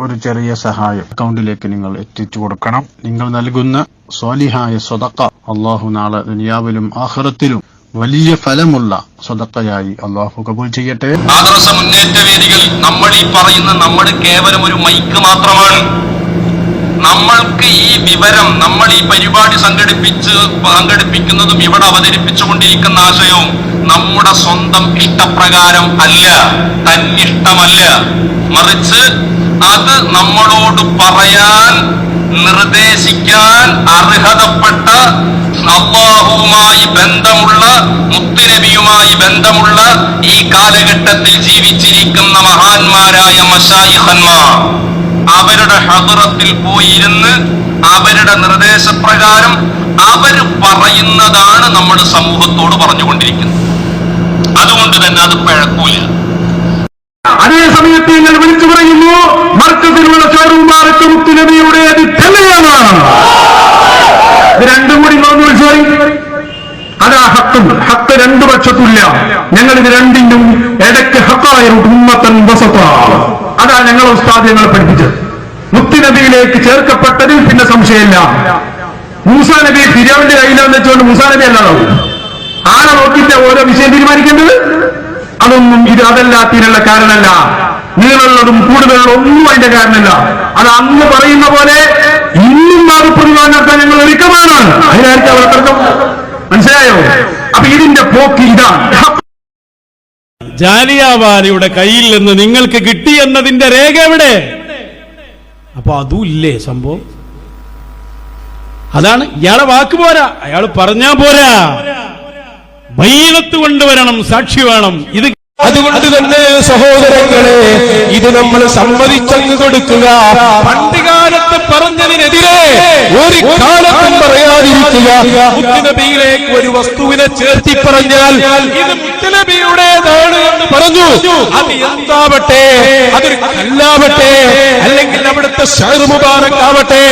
ഒരു ചെറിയ സഹായം. അക്കൗണ്ടിലേക്ക് നിങ്ങൾ എത്തിച്ചു കൊടുക്കണം. നിങ്ങൾ നൽകുന്ന സ്വാലിഹായ സ്വതക്ക അള്ളാഹു നാളെ ദുനിയാവിലും ആഹ്റത്തിലും വലിയ ഫലമുള്ള സ്വതക്കയായി അള്ളാഹു കബൂൽ ചെയ്യട്ടെ. ആദർശ മുന്നേറ്റ വേദികൾ നമ്മൾ ഈ പറയുന്ന നമ്മൾ കേവലം ഒരു മൈക്ക് മാത്രമാണ്. നമ്മൾക്ക് ഈ വിവരം നമ്മൾ ഈ പരിപാടി സംഘടിപ്പിച്ച് സംഘടിപ്പിക്കുന്നതും ഇവിടെ അവതരിപ്പിച്ചുകൊണ്ടിരിക്കുന്ന ആശയവും നമ്മുടെ സ്വന്തം ഇഷ്ടപ്രകാരം അല്ല തന്നിഷ്ടമല്ല. മറിച്ച് അത് നമ്മളോട് പറയാൻ നിർദ്ദേശിക്കാൻ അർഹതപ്പെട്ട അള്ളാഹുവുമായി ബന്ധമുള്ള മുത്തുനബിയുമായി ബന്ധമുള്ള ഈ കാലഘട്ടത്തിൽ ജീവിച്ചിരിക്കുന്ന മഹാന്മാരായ മഷായിഹന്മാർ അവരുടെ ഹദറത്തിൽ പോയിരുന്ന് അവരുടെ നിർദ്ദേശപ്രകാരം അവർ പറയുന്നതാണ് നമ്മൾ സമൂഹത്തോട് പറഞ്ഞുകൊണ്ടിരിക്കുന്നത്. അതുകൊണ്ട് തന്നെ അത് പിഴക്കൂല. അതേ സമയത്ത് നിങ്ങൾ വിളിച്ചു പറയുന്നു മർക്കത്തിലുള്ള ചോറുമാർക്ക് മുത്തുനബിയുടേത് തന്നെയാണ് ഇത് രണ്ടും കൂടി നോന്നു വിളിച്ചു അതാ ഹത്തും ഹത്ത് രണ്ടു പക്ഷത്തില്ല ഞങ്ങൾ ഇത് രണ്ടിനും ഇടയ്ക്ക് ഹത്തായ ഉമ്മത്തൻ വസത്ത അതാ ഞങ്ങൾ ഉസ്താദ് ഞങ്ങളെ പഠിപ്പിച്ചത്. മുത്തുനബിയിലേക്ക് ചേർക്കപ്പെട്ടതിൽ പിന്നെ സംശയമില്ല. മൂസാ നബി ഫിരോവിന്റെ കയ്യിലാന്ന് വെച്ചുകൊണ്ട് മൂസാ നബി അല്ലാതാവും. ആരെ നോക്കിയിട്ട് ഓരോ വിഷയം തീരുമാനിക്കേണ്ടത്? അതൊന്നും ഇത് അതല്ലാത്തതിനുള്ള കാരണമല്ല. നീളുള്ളതും കൂടുതലുള്ള ഒന്നും അതിന്റെ കാരണമല്ല. അത് അന്ന് പറയുന്ന പോലെ ഇന്നും അത് പ്രതിപാദനക്കാൻ ഞങ്ങൾ ഒരുക്കമാണ്. അതിനായിരിക്കും അവിടെ തർക്കം. മനസ്സിലായോ? അപ്പൊ ഇതിന്റെ പോക്ക് ഇതാണ്. ജാലിയാവാലിയുടെ കയ്യിൽ നിന്ന് നിങ്ങൾക്ക് കിട്ടി എന്നതിന്റെ രേഖ എവിടെ? അപ്പൊ അതും ഇല്ലേ സംഭവം? അതാണ് ഇയാളെ വാക്ക് പോരാ. അയാൾ പറഞ്ഞാ പോരാ. ബൈനത്ത് കൊണ്ടുവരണം സാക്ഷി വേണം. ഇത് അതുകൊണ്ട് തന്നെ സഹോദരങ്ങളെ ഇത് നമ്മൾ സമ്മതിച്ചങ്ങ് കൊടുക്കുക. പണ്ട് കാലത്ത് പറഞ്ഞതിനെതിരെ ഒരു കാലത്തും പറയാതിരിക്കുക. മുത്തുനബിയിലേക്ക് ഒരു വസ്തുവിനെ ചേർത്തി പറഞ്ഞാൽ ഇത് മുത്തുനബിയുടേതാണ് എന്ന് പറഞ്ഞു. അത് എന്താവട്ടെ? അതൊരു കല്ലാവട്ടെ? അല്ലെങ്കിൽ അവിടുത്തെ ഷഹർ മുബാറക്കാവട്ടെ?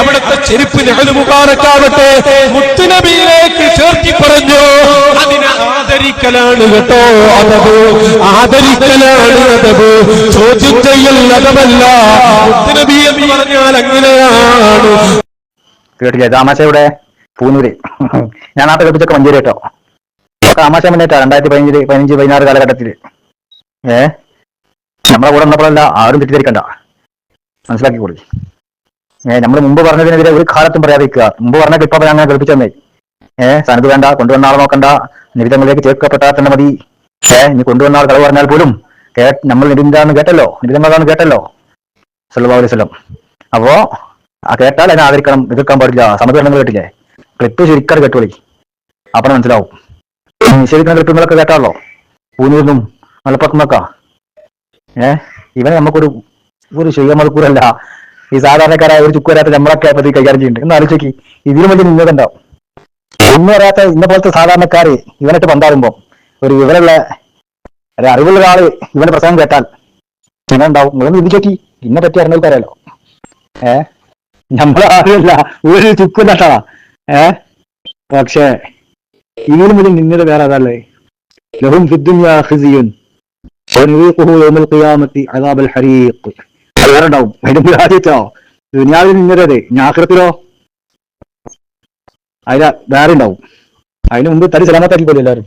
അവിടുത്തെ ചെരുപ്പ് നെഹൽ മുബാറക്കാവട്ടെ? മുത്തുനബിയിലേക്ക് ചേർത്തി പറഞ്ഞു. അതിനെ ആദരിക്കലാണ് കേട്ടോ അതത്. ആദരിക്കലാണ് അതവ് ചോദ്യം ചെയ്യൽ അങ്ങനെയാണ്. കേട്ടില്ലേ? താമസയുടെ പൂനൂര്. ഞാൻ നാട്ടെ കെട്ടിച്ചൊക്കെ മഞ്ചേരി കേട്ടോ. താമസ മുന്നേറ്റാ രണ്ടായിരത്തി പതിനഞ്ചിൽ പതിനഞ്ച് പതിനാറ് കാലഘട്ടത്തിൽ. ഏ? നമ്മളെ കൂടെ വന്നപ്പോഴല്ല ആരും തെറ്റിദ്ധരിക്കണ്ട. മനസ്സിലാക്കിക്കൂടി ഏ നമ്മൾ മുമ്പ് പറഞ്ഞതിനെതിരെ ഒരു കാലത്തും പറയാതിരിക്കുക. മുമ്പ് പറഞ്ഞ ഇപ്പൊ അങ്ങനെ കേൾപ്പിച്ചു തന്നെ. ഏഹ് സനത് വേണ്ട കൊണ്ടുവന്ന ആളെ നോക്കണ്ട. നിബിധങ്ങളിലേക്ക് ചേർക്കപ്പെട്ടാൽ തന്നെ മതി. ഏ ഇനി കൊണ്ടുവന്ന ആൾ കളവ് പറഞ്ഞാൽ പോലും നമ്മൾ നിബിന്ദാന്ന് കേട്ടല്ലോ. നിബിധങ്ങളാന്ന് കേട്ടല്ലോ. സല്ലല്ലാഹു അലൈഹി വസല്ലം. അപ്പോ ആ കേട്ടാൽ അതിനെ ആദരിക്കണം എതിർക്കാൻ പാടില്ല. സമതുവണ്ണം കേട്ടില്ലേ? ക്ലിപ്പ് ശരിക്കും കേട്ടോളി. അപ്പം മനസ്സിലാവും. നിഷേധിക്കുന്ന ക്ലിപ്പുകളൊക്കെ കേട്ടാണല്ലോ പൂനീർന്നും മലപ്പുറത്തുനിന്നൊക്കെ ഏ ഇവനെ നമുക്കൊരു ഒരു ശുയമൽക്കൂറല്ല ഈ സാധാരണക്കാരായ ഒരു ചുക്കുവരാത്ത നമ്മളൊക്കെ പറ്റി കൈകാര്യം ചെയ്യുന്നുണ്ട്. എന്ന് ആലോചിക്കി. ഇതിലും വലിയ നിന്നതുണ്ടാവും ഒന്നും അറിയാത്ത ഇന്ന പോലത്തെ സാധാരണക്കാര് ഇവനായിട്ട് പന്താടുമ്പോ ഒരു വിവരമുള്ള ഒരു അറിവുള്ള ഒരാൾ ഇവന്റെ പ്രസംഗം കേട്ടാൽ ഇങ്ങനെ ഉണ്ടാവും നിങ്ങളൊന്ന് ഇത് ചോക്കി. ഇന്നെ പറ്റി അറിഞ്ഞവർക്കറിയാലോ ഏ? നമ്മളെ ആരുമല്ല. ഒരു ചുക്കുണ്ടാ ഏ? പക്ഷേ ഇതിലും വലിയ നിന്നത് വേറെ അതല്ലേ? ലഹും യൗമൽ ഖിയാമത്തി അദാബൽ ഹരീഖ്. അതിന് വേറെ ഉണ്ടാവും. അതിന് മുമ്പ് തടി സലാമത്താക്കിക്കോലും എല്ലാവരും.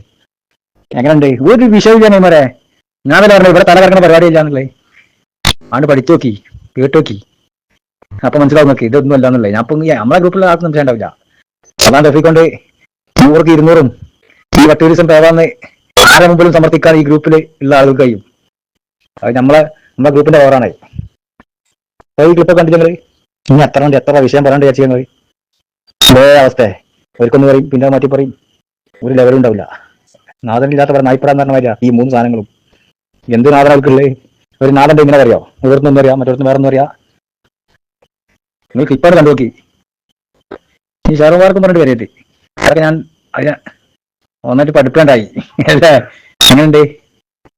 എങ്ങനെയുണ്ട് ഒരു വിഷയമില്ല നെയ്മറെ. ഞാൻ വല്ല പറഞ്ഞു ഇവിടെ തല കറങ്ങുന്ന പരിപാടി ഇല്ലാന്നുള്ളേ ആണ് പഠിച്ചു നോക്കി കേട്ടു നോക്കി. അപ്പൊ മനസ്സിലാവും നോക്കി ഇതൊന്നും അല്ല എന്നുള്ളത്. ഞാൻ ഇപ്പൊ നമ്മളെ ഗ്രൂപ്പിൽ ആർക്കും സംശയം അതാ അതാണ് റഫീഖ് നൂറുക്ക് ഇരുന്നൂറും ഈ വട്ടൂരിസം പേവാന്ന് ആരെ മുമ്പിലും സമർത്ഥിക്കാൻ ഈ ഗ്രൂപ്പിൽ ഉള്ള ആളുകൾ കഴിയും. അത് നമ്മളെ നമ്മളെ ഗ്രൂപ്പിന്റെ പവറാണ് ഈ ഗ്രൂപ്പ് ഞങ്ങൾ ഇനി എത്ര ഉണ്ട്? എത്ര വിഷയം പറയണ്ട ചേച്ചി ഞങ്ങൾ അവസ്ഥ അവർക്കൊന്ന് പറയും പിന്നെ മാറ്റി പറയും. ഒരു ലെവലും ഉണ്ടാവില്ല. നാദനില്ലാത്ത പറഞ്ഞ മാതിരിയാ ഈ മൂന്ന് സാധനങ്ങളും. എന്ത് നാദനകൾക്കുള്ളത് ഒരു നാഥന്റെ ഇങ്ങനെ അറിയോ? ഇവർന്ന് ഒന്നും അറിയാം മറ്റൊരു വേറെ ഒന്നും അറിയാം. നിങ്ങൾ ഇപ്പോഴും കണ്ടു നോക്കി ഈ ഷാറുമാർക്കും പറഞ്ഞിട്ട് വരരുത് അതൊക്കെ ഞാൻ അതിനെ ഒന്നായിട്ട് പഠിപ്പേണ്ടായി അല്ലേ? എങ്ങനെയുണ്ട്?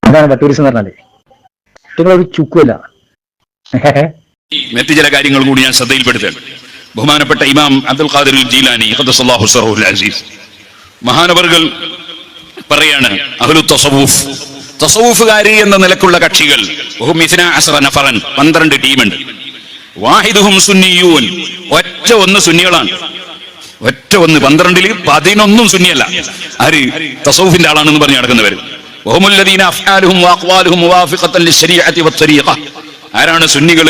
എന്താണ് ബട്ടൂരിസം എന്ന് പറഞ്ഞാൽ? നിങ്ങളൊരു ചുക്കുമല്ല. മറ്റു ചില കാര്യങ്ങൾ കൂടി ഞാൻ ശ്രദ്ധയിൽപ്പെടുത്തുകയാണ്. ബഹുമാനപ്പെട്ട ഇമാം അബ്ദുൽ ഖാദിർ ജീലാനി അസീസ്. മഹാനവറുകൾ പറയാണ് അഹ്ലു തസവൂഫ്. തസവൂഫുകാരി എന്ന നിലക്കുള്ള കക്ഷികൾ നഫറൻ പന്ത്രണ്ട് ടീമുണ്ട്. വാഹിദുഹും സുന്നിയൂൻ ഒറ്റ ഒന്ന് സുന്നികളാണ്. ഒറ്റ ഒന്ന് പന്ത്രണ്ടിൽ പതിനൊന്നും സുന്നിയല്ല. ആര്? തസൗഫിന്റെ ആളാണെന്ന് പറഞ്ഞു നടക്കുന്നവർ ആരാണ് സുന്നികൾ?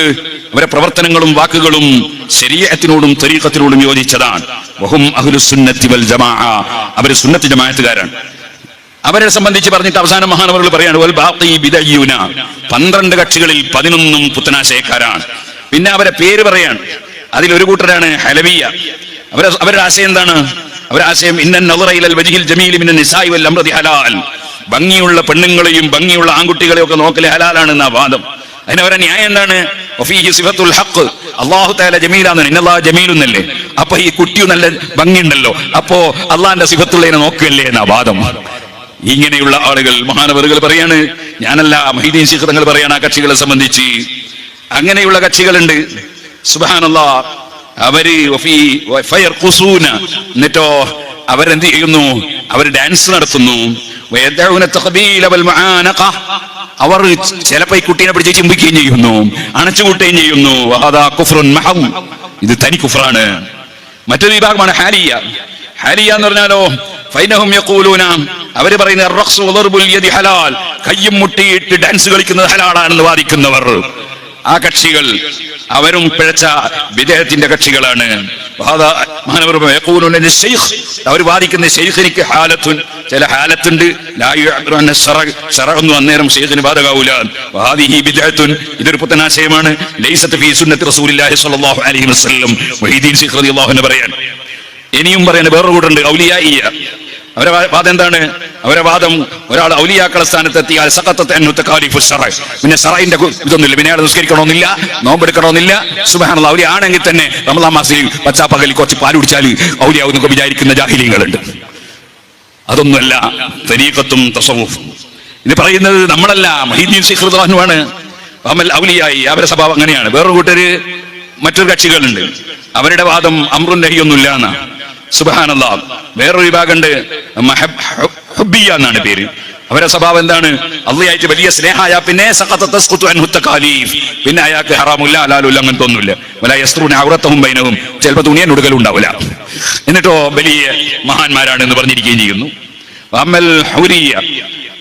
അവരെ പ്രവർത്തനങ്ങളും വാക്കുകളും ശരീരത്തിനോടും തരീഖത്തിനോടും യോജിച്ചതാണ്. വഹും അഹ്ലുസുന്നത്തി വൽ അവർ സുന്നത്തി അവരെ സംബന്ധിച്ച് പറഞ്ഞിട്ട് അവസാന മഹാനവറുകൾ പറയാണ് പന്ത്രണ്ട് കക്ഷികളിൽ പതിനൊന്നും പുത്തനാശയക്കാരാണ്. പിന്നെ അവരെ പേര് പറയാണ്. ഒരു കൂട്ടരാണ് ഹലവിയ അവരെ അവരുടെ ആശയം എന്താണ്? അവരുടെ ആശയം ഹലാൽ. ഭംഗിയുള്ള പെണ്ണുങ്ങളെയും ഭംഗിയുള്ള ആൺകുട്ടികളെയും ഒക്കെ നോക്കൽ ഹലാലാണ് എന്ന വാദം. അതിന് ന്യായം എന്താണ്? അള്ളാഹു തആല ജമീലാന്ന് ഇന്നല്ലാഹു ജമീലുന്നല്ലേ. അപ്പൊ ഈ കുട്ടി നല്ല ഭംഗിയുണ്ടല്ലോ. അപ്പോ അള്ളാന്റെ സിഫത്തുള്ളതിനെ നോക്കുകയല്ലേ എന്ന വാദം. ഇങ്ങനെയുള്ള ആളുകൾ മഹാനവറുകൾ പറയാണ് ഞാനല്ല മഹീദീൻ ശിഖറങ്ങൾ പറയാണ് ആ കക്ഷികളെ സംബന്ധിച്ച്. അങ്ങനെയുള്ള കക്ഷികളുണ്ട്. സുബാനല്ല അവർ. എന്നിട്ടോ അവരെന്ത് ചെയ്യുന്നു? അവർ ഡാൻസ് നടത്തുന്നു. അവർ ചിലപ്പോ ഈ കുട്ടീനെ പിടിച്ച് ചിമ്പിക്കുകയും ചെയ്യുന്നു അണച്ചുകൂട്ടുകയും ചെയ്യുന്നു. ഇത് തനി കുഫ്രാണ്. മറ്റൊരു വിഭാഗമാണ് ഹാലിയ. ഹാലിയ എന്ന് പറഞ്ഞാലോ അവർ പറയുന്നത് "അർറഖ്സു വദർബുൽ യദി ഹലാൽ കയ്യും മുട്ടിയിട്ട് ഡാൻസ് കളിക്കുന്നത് ഹലാലാണെന്ന് വാദിക്കുന്നവർ. ആ കക്ഷികൾ അവരും പിഴച്ച വിദേഹത്തിന്റെ കക്ഷികളാണ്. അവർ വാദിക്കുന്ന ഷെയ്ഖിനിക്ക് ഹാലത്തുൻ ചില ഹാലത്തുണ്ട്. ഒന്നും അന്നേരം ഷെയ്ഖിന് ബാധകാവൂല. ഇതൊരു പുത്തനാശയമാണ് പറയാൻ. ഇനിയും പറയാൻ വേറൊരു ഉണ്ട് ഔലിയായിയ അവരെ വാദം എന്താണ്? അവരെ വാദം ഒരാൾ ഔലിയാക്കളെ സ്ഥാനത്തെത്തിയാൽ പിന്നെ സറായിന്റെ ഇതൊന്നുമില്ല. പിന്നെ അയാൾ നിസ്കരിക്കണമെന്നില്ല നോമ്പെടുക്കണമെന്നില്ല. സുബാനുള്ള ഔലി ആണെങ്കിൽ തന്നെ റമദാ മാസത്തിൽ പച്ചാപ്പകലിൽ കുറച്ച് പാൽ കുടിച്ചാൽ ഔലിയാവുന്നൊക്കെ വിചാരിക്കുന്ന ജാഹിലിയങ്ങളുണ്ട് അതൊന്നുമല്ല തരീഖത്തും തസവൂഫും. ഇത് പറയുന്നത് നമ്മളല്ല മഹീദ്ദീൻ ശിഖ്റുദ്ദാനുമാണ് അമൽ ഔലിയായി അവരുടെ സ്വഭാവം അങ്ങനെയാണ്. വേറൊരു കൂട്ടര് മറ്റൊരു കക്ഷികളുണ്ട്. അവരുടെ വാദം അമ്രുൻ നഹിയൊന്നുമില്ല എന്നാ സുബഹാനല്ല. വേറൊരു വിഭാഗമുണ്ട്. ഹുബിയ എന്നാണ് പേര്. അവരെ സ്വഭാവം എന്താണ്? അള്ളയായിട്ട് വലിയ സ്നേഹമായ പിന്നെ. പിന്നെ അയാൾക്ക് ഹറാമില്ല അലാലുല്ല അങ്ങനത്തെ ഒന്നുമില്ല വല്ല യസ്ത്രൂന അവറത്തവും ബൈനഹും. ചിലപ്പോൾ തുണിയൻ ഉടുക്കലും ഉണ്ടാവില്ല. എന്നിട്ടോ വലിയ മഹാന്മാരാണ് എന്ന് പറഞ്ഞിരിക്കുകയും ചെയ്യുന്നു. അമ്മൽ ഹൗരിയ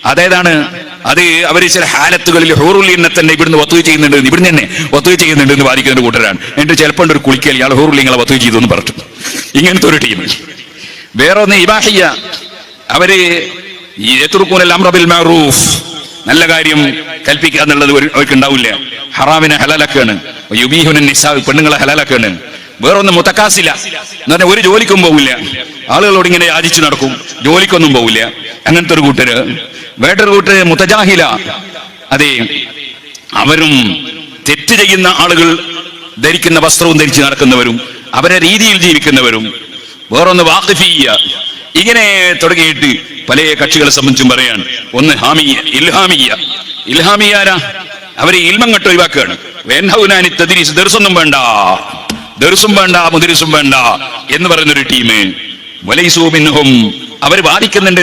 അതേതാണ്? അത് അവർ ചില ഹാലത്തുകളിൽ ഹൂറുലിനെ തന്നെ ഇവിടുന്ന് വത്തുക ചെയ്യുന്നുണ്ട് ഇവിടുന്ന് തന്നെ വത്തുക ചെയ്യുന്നുണ്ട് എന്ന് വാദിക്കുന്ന കൂട്ടരാണ്. എന്നിട്ട് ചിലപ്പോൾ ഒരു കുളിക്കൽ ഇയാൾ ഹൂറുല്ലിങ്ങളെ വത്തുക ചെയ്തു എന്ന് പറഞ്ഞു ഇങ്ങനത്തെ ഒരു ടീം വേറെ ഒന്ന് ഇബാഹിയ. അവർ ഈ യത്രുക്കൂനൽ അമ്രബിൽ മഅറൂഫ് നല്ല കാര്യം കൽപ്പിക്കുക എന്നുള്ളത് അവർക്ക് ഉണ്ടാവില്ല ഹറാമിനെ ഹലാലാക്കാണ്. യുബീഹുന നിസാ പെണ്ണുങ്ങളെ ഹലാലാക്കാണ്. വേറൊന്ന് മുത്തക്കാസില്ല എന്ന് പറഞ്ഞാൽ ഒരു ജോലിക്കും പോകില്ല ആളുകളോട് ഇങ്ങനെ യാചിച്ചു നടക്കും. ജോലിക്കൊന്നും പോകില്ല അങ്ങനത്തെ ഒരു കൂട്ടര്. വേറൊരു കൂട്ട് മുത്തജാഹില. അതെ അവരും തെറ്റ് ചെയ്യുന്ന ആളുകൾ ധരിക്കുന്ന വസ്ത്രവും ധരിച്ച് നടക്കുന്നവരും അവരെ രീതിയിൽ ജീവിക്കുന്നവരും വേറൊന്ന് വാക്കിഫീയ ഇങ്ങനെ തുടങ്ങിയിട്ട് പല കക്ഷികളെ സംബന്ധിച്ചും പറയാണ് ഒന്ന് ഹാമിയ ഇൽഹാമിയ ഇൽഹാമിയാരാ അവരെ ഇൽമം കെട്ട് ഒഴിവാക്കുകയാണ്. വേണ്ടൗനാനി തദ്രീസ് ദർസൊന്നും വേണ്ട. ദർസും വേണ്ട മുദിരിസും വേണ്ട എന്ന് പറയുന്നൊരു ടീം അവർ വാദിക്കുന്നുണ്ട്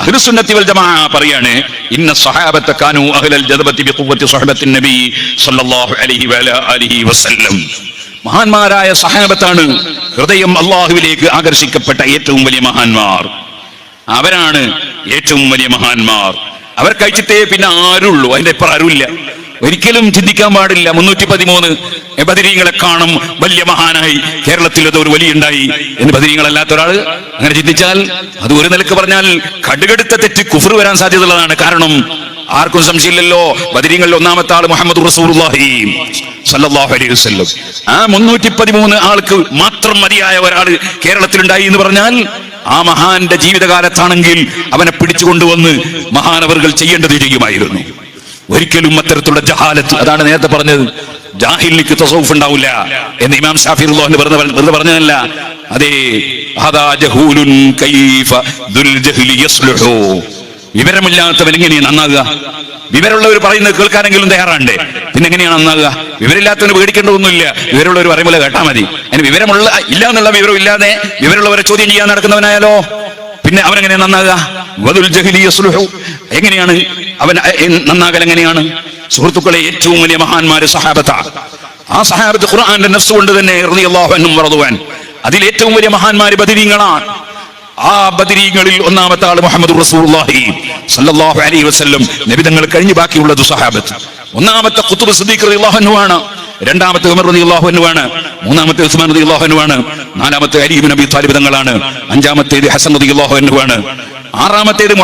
അഹ്ലുസുന്നത്തി വൽ ജമാഅ പറയാണ് ഇന്ന കാനു അഹ്ലൽ ബിഖുവത്തി സല്ലല്ലാഹു അലൈഹി വസല്ലം. മഹാന്മാരായ സഹാബത്താണ് ഹൃദയം അള്ളാഹുവിലേക്ക് ആകർഷിക്കപ്പെട്ട ഏറ്റവും വലിയ മഹാന്മാർ. അവരാണ് ഏറ്റവും വലിയ മഹാന്മാർ. അവർ കഴിച്ചിട്ടേ പിന്നെ ആരുള്ളൂ അതിന്റെ ഇപ്പുറം ആരുമില്ല ഒരിക്കലും ചിന്തിക്കാൻ പാടില്ല. മുന്നൂറ്റി പതിമൂന്ന് ബദരീങ്ങളെ കാണും. വലിയ മഹാനായി. കേരളത്തിൽ അത് ഒരു വലിയ ഉണ്ടായി എന്ന് ബദരീങ്ങളല്ലാത്ത ഒരാൾ അങ്ങനെ ചിന്തിച്ചാൽ അത് ഒരു നിലയ്ക്ക് പറഞ്ഞാൽ കടുകടുത്ത തെറ്റ് കുഫർ വരാൻ സാധ്യതയുള്ളതാണ്. കാരണം ആർക്കും സംശയമില്ലല്ലോ. ബദരീങ്ങളിൽ ഒന്നാമത്തെ ആൾ മുഹമ്മദ് അലൈഹി ആ മുന്നൂറ്റി പതിമൂന്ന് ആൾക്ക് മാത്രം മതിയായ ഒരാൾ കേരളത്തിലുണ്ടായി എന്ന് പറഞ്ഞാൽ ആ മഹാന്റെ ജീവിതകാലത്താണെങ്കിൽ അവനെ പിടിച്ചു കൊണ്ടുവന്ന് മഹാനവറുകൾ ചെയ്യേണ്ടത് ചെയ്യുമായിരുന്നു. ഒരിക്കലും അത്തരത്തിലുള്ള ജഹാലത്ത് അതാണ് നേരത്തെ പറഞ്ഞത്. ജാഹിലിക്ക് തസൗഫ് ഉണ്ടാവില്ല എന്ന് ഇമാം ഷാഫി വെറുതെ പറഞ്ഞ- വെറുതെ പറഞ്ഞതല്ല. അതേ വിവരമില്ലാത്തവൻ എങ്ങനെയാണ് നന്നാകുക? വിവരമുള്ളവർ പറയുന്നത് കേൾക്കാനെങ്കിലും തയ്യാറാണ്ടേ പിന്നെ എങ്ങനെയാണ് നന്നാകുക? വിവരമില്ലാത്തവന് പേടിക്കേണ്ടതൊന്നുമില്ല. വിവരമുള്ളവർ പറയുമ്പോൾ കേട്ടാൽ മതി. അതിന് വിവരമുള്ള ഇല്ല എന്നുള്ള വിവരം ഇല്ലാതെ വിവരമുള്ളവരെ ചോദ്യം ചെയ്യാൻ നടക്കുന്നവനായാലോ? പിന്നെ അവനെങ്ങനെ നന്നാകുക? എങ്ങനെയാണ് അവൻ നന്നാകൽ എങ്ങനെയാണ്? സുഹൃത്തുക്കളെ ഏറ്റവും വലിയ മഹാന്മാര് സഹാബത്ത. ആ സഹാബത്ത് ഖുർആാന്റെ നഫ്സ് കൊണ്ട് തന്നെ റളിയല്ലാഹു അൻഹും വറദുവാൻ. അതിൽ ഏറ്റവും വലിയ മഹാന്മാര് ബദിരീങ്ങളാണ്. ആ ബദിരീങ്ങളിൽ ഒന്നാമത്തെ ആൾ മുഹമ്മദ് റസൂലുള്ളാഹി അലൈഹി വസല്ലം. നബിതങ്ങൾ കഴിഞ്ഞു ബാക്കിയുള്ളത് സഹാബത്ത്. ഒന്നാമത്തെ ഖുത്തുബ് സിദ്ദീഖ് റളിയല്ലാഹു അൻഹു ആണ്. രണ്ടാമത്തെ ഉമർ റളിയല്ലാഹു അൻഹു ആണ്. മൂന്നാമത്തെ ഉസ്മാൻ റളിയല്ലാഹു അൻഹു ആണ്. നാലാമത്തെ അരീബ് നബി അബി താലിബ് തങ്ങളാണ്. അഞ്ചാമത്തേത് ഹസൻ റളിയല്ലാഹു അൻഹു ആണ്. ആറാമത്തേത്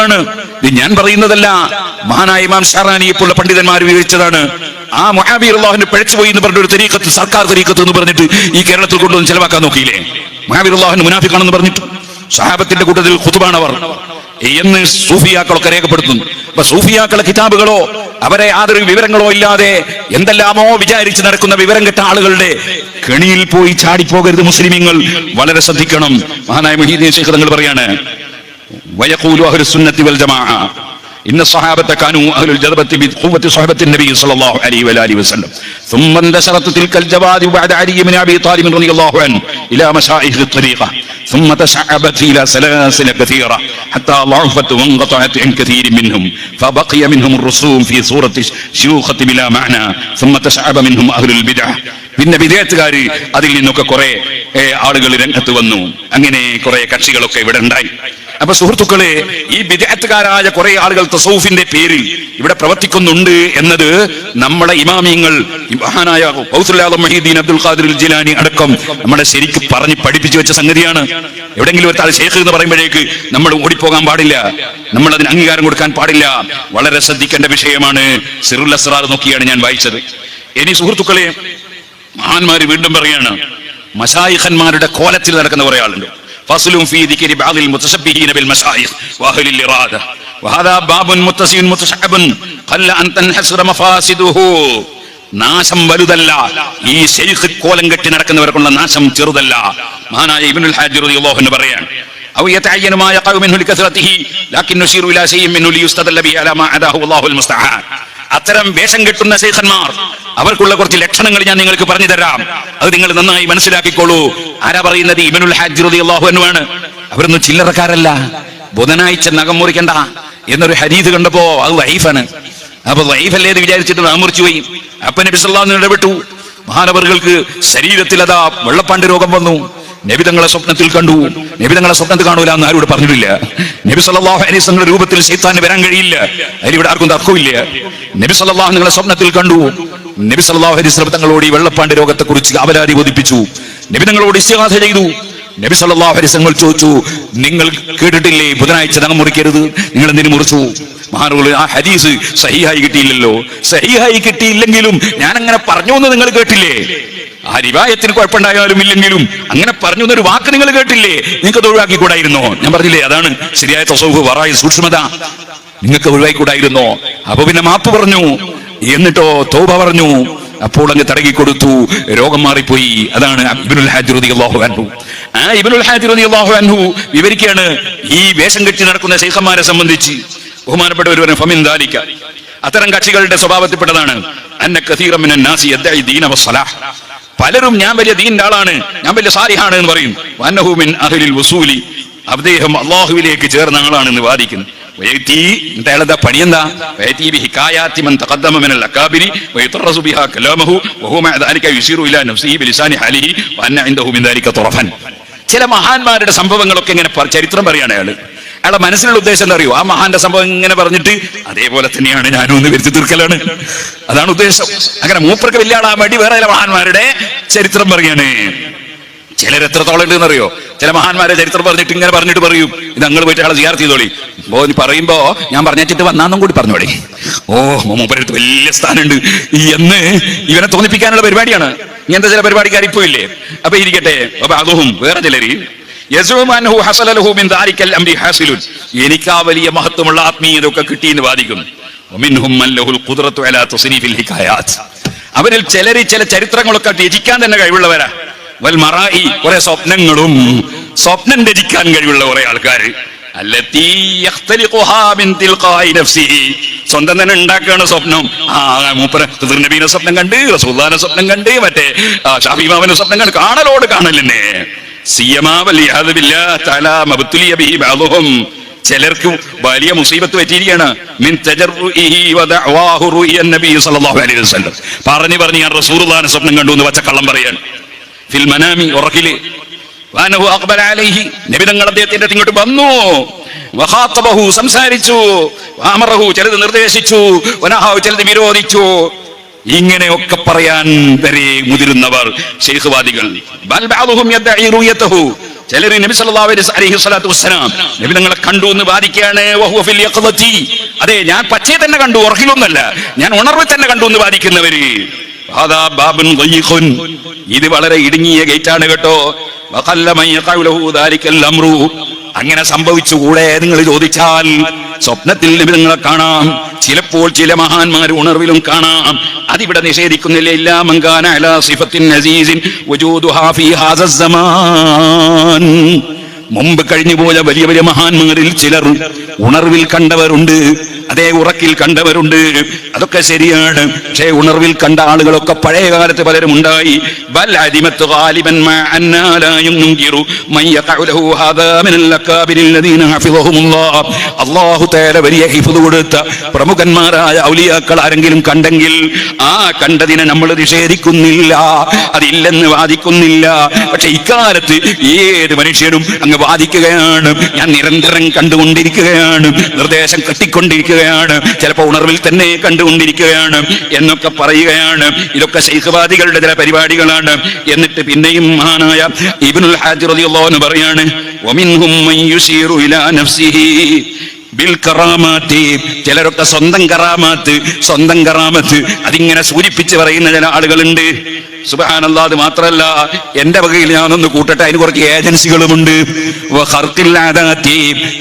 ആണ്. ഇത് ഞാൻ പറയുന്നതല്ല. മഹാനായ ഇമാം ഷാറാനി പോലുള്ള പണ്ഡിതന്മാർ വിവരിച്ചതാണ്. ആ മുആവിയ റളിയല്ലാഹു പിഴച്ചു പോയി എന്ന് പറഞ്ഞ ഒരു തരീഖത്ത് സർക്കാർ തെരീക്കത്ത് എന്ന് പറഞ്ഞിട്ട് ഈ കേരളത്തിൽ കൊണ്ടുവന്ന് ചെലവാക്കാൻ നോക്കിയില്ലേ? റളിയല്ലാഹു മുനാഫിക്കാണെന്ന് പറഞ്ഞിട്ട്. സഹാബത്തിന്റെ കൂട്ടത്തിൽ കുത്തുബാണവർ എന്ന് സൂഫിയാക്കളൊക്കെ രേഖപ്പെടുത്തുന്നു. അപ്പൊ സൂഫിയാക്കളെ കിതാബുകളോ അവരെ യാതൊരു വിവരങ്ങളോ ഇല്ലാതെ എന്തെല്ലാമോ വിചാരിച്ച് നടക്കുന്ന വിവരം കെട്ട ആളുകളുടെ കെണിയിൽ പോയി ചാടിപ്പോകരുത് മുസ്ലിമീങ്ങൾ. വളരെ ശ്രദ്ധിക്കണം. മഹാനായ മുഹീദ്ദീൻ ശേഖർ തങ്ങൾ പറയാണ് ويقول أهل السنة والجماعة إن الصحابة كانوا أهل الجذبة بقوة صحبة النبي صلى الله عليه وآله وسلم ثم انتشرت تلك الجواد بعد علي بن أبي طالب رضي الله عنه إلى مشائخ الطريقة ثم تشعبت إلى سلاسل كثيرة حتى ضعفت وانقطعت عن كثير منهم فبقي منهم الرسوم في صورة شيوخة بلا معنى ثم تشعب منهم أهل البدع പിന്നെ വിധേയത്തുകാര് അതിൽ നിന്നൊക്കെ കുറെ ഏ, ആളുകൾ രംഗത്ത് വന്നു അങ്ങനെ കുറെ കക്ഷികളൊക്കെ ഇവിടെ ഉണ്ടായി അപ്പൊ സുഹൃത്തുക്കളെ ഈ വിദഗ്ധക്കാരായ കുറെ ആളുകൾ തസൗഫിന്റെ പേരിൽ ഇവിടെ പ്രവർത്തിക്കുന്നുണ്ട് എന്നത് നമ്മുടെ ഇമാമിയങ്ങൾ മഹാനായ മഹീദ്ദീൻ അബ്ദുൽ ഖാദിർ ജിലാനി അടക്കം നമ്മളെ ശരിക്ക് പറഞ്ഞ് പഠിപ്പിച്ചു വെച്ച സംഗതിയാണ്. എവിടെങ്കിലും ഒരു താഴെ ഷേഖ് എന്ന് പറയുമ്പോഴേക്ക് നമ്മൾ ഓടിപ്പോകാൻ പാടില്ല. നമ്മൾ അതിന് അംഗീകാരം കൊടുക്കാൻ പാടില്ല. വളരെ ശ്രദ്ധിക്കേണ്ട വിഷയമാണ് സിറുൽ അസ്രാർ നോക്കിയാണ് ഞാൻ വായിച്ചത്. ഇനി സുഹൃത്തുക്കളെ മഹാന്മാര് വീണ്ടും പറയാണ് മസായിഖന്മാരുടെ കോലത്തിൽ നടക്കുന്ന കുറെ ആളുണ്ട്. ഫസ്ലും ഫീ ദിക്രി ബഅദിൽ മുതശബ്ബിഹീന ബിൽ മശായിഖ് വഅഹ്ലിൽ ഇറാദ വഹദാ ബാബുൻ മുത്തസിൻ മുതശഅബുൻ ഖല്ല അൻ തൻഹസ്റ മഫാസിദുഹു നാശം വലുതല്ല ഈ ശൈഖ് കോലം കെട്ടി നടക്കുന്നവർക്കുള്ള നാശം ചെറുതല്ല മഹാനായ ഇബ്നുൽ ഹാജി റളിയല്ലാഹു അൻഹു പറയാണ് أو يتعين ما يقع منه لكثرته لكن نشير إلى شيء منه ليستدل به على ما عداه والله المستعان അത്തരം വേഷം കെട്ടുന്ന ശേഖന്മാർ അവർക്കുള്ള കുറച്ച് ലക്ഷണങ്ങൾ ഞാൻ നിങ്ങൾക്ക് പറഞ്ഞു തരാം. അത് നിങ്ങൾ നന്നായി മനസ്സിലാക്കിക്കോളൂ. ആരാ പറയുന്നത്? ഇമനുൽ ഹാജ് റളിയല്ലാഹു അൻഹു ആണ്. അവരൊന്നും ചില്ലറക്കാരല്ല. ബുധനാഴ്ച നഖം മുറിക്കണ്ട എന്നൊരു ഹരീത് കണ്ടപ്പോ അത് വൈഫാണ്. അപ്പൊ വൈഫല്ലേ എന്ന് വിചാരിച്ചിട്ട് നാം മുറിച്ചു പോയി. അപ്പനെ വസല്ലം ഇടപെട്ടു. മഹാനവറുകൾക്ക് ശരീരത്തിൽ അതാ വെള്ളപ്പാണ്ട് രോഗം വന്നു. നബിതങ്ങളെ സ്വപ്നത്തിൽ കണ്ടു. നബിതങ്ങളെ സ്വപ്നത്തിൽ കാണൂല എന്ന് ആരോട് പറഞ്ഞിട്ടില്ല. നബി സല്ലല്ലാഹു അലൈസ് രൂപത്തിൽ ശൈത്താന് വരാൻ കഴിയില്ല. അതിൽ ഇവിടെ ആർക്കും തർക്കമില്ല. നബി സല്ലല്ലാഹു നിങ്ങളെ സ്വപ്നത്തിൽ കണ്ടു. നബി സല്ലല്ലാഹു അലൈസ് തങ്ങളോട് ഈ വെള്ളപ്പാണ്ട് രോഗത്തെ കുറിച്ച് അപരാധി ബോധിപ്പിച്ചു. നബി തങ്ങളോട് ചെയ്തു. നബി സല്ലാഹു അലൈഹി തങ്ങൾ ചോദിച്ചു നിങ്ങൾ കേട്ടിട്ടില്ലേ? ബുധനാഴ്ച നഖം മുറിക്കരുത്. നിങ്ങൾ എന്തിനു മുറിച്ചു? മഹാനുകൾ ആ ഹദീസ് സഹിഹായി കിട്ടിയില്ലല്ലോ. സഹിഹായി കിട്ടിയില്ലെങ്കിലും ഞാൻ അങ്ങനെ പറഞ്ഞു എന്ന് നിങ്ങൾ കേട്ടില്ലേ? ആ റിവായത്തിന് കുഴപ്പമുണ്ടായാലും ഇല്ലെങ്കിലും അങ്ങനെ പറഞ്ഞു എന്നൊരു വാക്ക് നിങ്ങൾ കേട്ടില്ലേ? നിങ്ങൾക്ക് അത് ഒഴിവാക്കിക്കൂടായിരുന്നോ? ഞാൻ പറഞ്ഞില്ലേ അതാണ് ശരിയായ തൊസൗഹ് വറായ സൂക്ഷ്മത. നിങ്ങൾക്ക് ഒഴിവാക്കിക്കൂടായിരുന്നോ? അപ്പൊ പിന്നെ മാപ്പ് പറഞ്ഞു. എന്നിട്ടോ തോബ പറഞ്ഞു. അപ്പോൾ അങ്ങ് തടകി കൊടുത്തു രോഗം മാറിപ്പോയി. അതാണ് അബ്ദുൽ ഹാജിറുദി അള്ളാഹു അൻഹു. ആ ഇബ്നുൽ ഹാജിറുദി അള്ളാഹു അൻഹു വിവരിക്കുകയാണ് ഈ വേഷം കെട്ടി നടക്കുന്ന ശൈഖന്മാരെ സംബന്ധിച്ച്. ബഹുമാനപ്പെട്ട ഒരു ഫമിൻ ദാലിക്ക അത്തരം കക്ഷികളുടെ സ്വഭാവത്തിൽപ്പെട്ടതാണ്. അന്ന കഥീറ മിനൻ നാസി ദീന വസ്സലാഹ്. പലരും ഞാൻ വലിയ ദീന്റെ ആളാണ് ഞാൻ വലിയ സാരിഹാണ് എന്ന് പറയും. വന്നഹുമിൻ അഹലിൽ വസൂലി. അദ്ദേഹം അള്ളാഹുവിലേക്ക് ചേർന്ന ആളാണെന്ന് വാദിക്കുന്നു. എന്താ ചില മഹാന്മാരുടെ സംഭവങ്ങളൊക്കെ ഇങ്ങനെ ചരിത്രം പറയാണ് അയാൾ. അയാളെ മനസ്സിലുള്ള ഉദ്ദേശം എന്താ അറിയോ? ആ മഹാന്റെ സംഭവം ഇങ്ങനെ പറഞ്ഞിട്ട് അതേപോലെ തന്നെയാണ് ഞാനും ഒന്ന് വരുത്തി തീർക്കലാണ്. അതാണ് ഉദ്ദേശം. അങ്ങനെ മൂപ്പർക്ക് വലിയ ആളാ വേണ്ടി വേറെ മഹാന്മാരുടെ ചരിത്രം പറയാണ്. ചിലർ എത്രത്തോളം ഉണ്ടെന്ന് അറിയോ? ചില മഹാന്മാരെ ചരിത്രം പറഞ്ഞിട്ട് ഇങ്ങനെ പറഞ്ഞിട്ട് പറയും. ഇത് ഞങ്ങൾ പോയിട്ട് ആളെ ജിയാർ ചെയ്തോളി. പറയുമ്പോ ഞാൻ പറഞ്ഞിട്ട് വന്നാന്നും കൂടി പറഞ്ഞോളി. ഓ മൂപ്പരടുത്ത് വലിയ സ്ഥാനമുണ്ട്. എന്ന് ഇവനെ തോന്നിപ്പിക്കാനുള്ള പരിപാടിയാണ്. ഇങ്ങനത്തെ ചില പരിപാടിക്കാർ ഇപ്പോ ഇല്ലേ? അപ്പൊ ഇരിക്കട്ടെ. അപ്പൊ അതും വേറെ ചിലര്. എനിക്ക് ആ വലിയ മഹത്വമുള്ള ആത്മീയത ഒക്കെ കിട്ടിയെന്ന് വാദിക്കുന്നു. അവരിൽ ചിലർ ചില ചരിത്രങ്ങളൊക്കെ രചിക്കാൻ തന്നെ കഴിവുള്ളവരാ. വൽ മറായി കുറെ സ്വപ്നങ്ങളും സ്വപ്നം രചിക്കാൻ കഴിവുള്ള കുറെ ആൾക്കാർ സ്വന്തം തന്നെ ഉണ്ടാക്കുകയാണ് സ്വപ്നം. ആ മൂപ്പര നബീന സ്വപ്നം കണ്ട് റസൂദാന സ്വപ്നം കണ്ട് മറ്റേ ഷാഫി മാമന്റെ സ്വപ്നം കണ്ട് കാണലോട് കാണലെന്നെ. സിയമാവൽ ചിലർക്ക് വലിയ മുസീബത്ത് പറ്റിയിരിക്കുകയാണ്. മിൻ പറഞ്ഞു പറഞ്ഞു ഞാൻ റസൂലുള്ളാഹിനെ സ്വപ്നം കണ്ടു എന്ന് പച്ചക്കള്ളം പറയാണ്. ഫിൽ മനാമി ഉറക്കിൽ. വാനഹു അഖ്ബല അലൈഹി. നബി തങ്ങൾ അദ്ദേഹത്തിന്റെ ഇങ്ങോട്ട് വന്നു. വഖാത്തബഹു സംസാരിച്ചു. വാമറഹു ചിലത് നിർദ്ദേശിച്ചു. വനഹാഹു ചിലത് വിരോധിച്ചു. ഇങ്ങനെയൊക്കെ പറയാൻ വരെ മുതിരുന്നവർ ശൈഖ്വാദികൾ ചിലർ നബി സല്ലല്ലാഹു അലൈഹി സ്വലാത്തു വസ്സലാം നബി തങ്ങളെ കണ്ടു എന്ന് വാദിക്കുകയാണ് അതെ ഞാൻ പച്ചയെ തന്നെ കണ്ടു ഉറക്കിലൊന്നല്ല ഞാൻ ഉണർവിൽ തന്നെ കണ്ടു എന്ന് വാദിക്കുന്നവര്. ഇത് വളരെ ഇടുങ്ങിയ ഗേറ്റാണ് കേട്ടോ. അങ്ങനെ സംഭവിച്ചുകൂടെ നിങ്ങൾ ചോദിച്ചാൽ? സ്വപ്നത്തിൽ നിങ്ങളെ കാണാം. ചിലപ്പോൾ ചില മഹാന്മാർ ഉണർവിലും കാണാം. അതിവിടെ നിഷേധിക്കുന്നില്ല. ഇല്ലാ മങ്കാന അലാ സിഫത്തിൻ അസീസിൻ വജൂദുഹാ ഫീ ഹാസ സമാൻ. മുമ്പ് കഴിഞ്ഞു പോയ വലിയ വലിയ മഹാന്മാരിൽ ചിലർ ഉണർവിൽ കണ്ടവരുണ്ട്. അതേ ഉറക്കിൽ കണ്ടവരുണ്ട്. അതൊക്കെ ശരിയാണ്. പക്ഷേ ഉണർവിൽ കണ്ട ആളുകളൊക്കെ പഴയ കാലത്ത് പലരും ഉണ്ടായി. തആല വലിയ കൊടുത്ത പ്രമുഖന്മാരായ ഔലിയാക്കൾ ആരെങ്കിലും കണ്ടെങ്കിൽ ആ കണ്ടതിനെ നമ്മൾ നിഷേധിക്കുന്നില്ല. അതില്ലെന്ന് വാദിക്കുന്നില്ല. പക്ഷെ ഇക്കാലത്ത് ഏത് മനുഷ്യനും അങ്ങ് വാദിക്കുകയാണ്. ഞാൻ നിരന്തരം കണ്ടുകൊണ്ടിരിക്കുകയാണ്. നിർദ്ദേശം കിട്ടിക്കൊണ്ടിരിക്കുകയാണ്. ചിലപ്പോൾ ഉണർവിൽ തന്നെ കണ്ടുകൊണ്ടിരിക്കുകയാണ് എന്നൊക്കെ പറയുകയാണ്. ഇതൊക്കെ ശൈഖവാദികളുടെ ചില പരിപാടികളാണ്. എന്നിട്ട് പിന്നെയും മഹാനായ ഇബിനുൽ ഹാജ് റളിയല്ലാഹു അൻഹു പറയാണ് ബിൽ ചിലരൊക്കെ സ്വന്തം കറാമാത്ത് സ്വന്തം കറാമത്ത്. അതിങ്ങനെ സൂചിപ്പിച്ച് പറയുന്ന ചില ആളുകളുണ്ട്. സുബാനല്ല മാത്രല്ല എന്റെ വകയിൽ ഞാനൊന്ന് കൂട്ടട്ടെ അതിന് കുറച്ച് ഏജൻസികളുമുണ്ട്.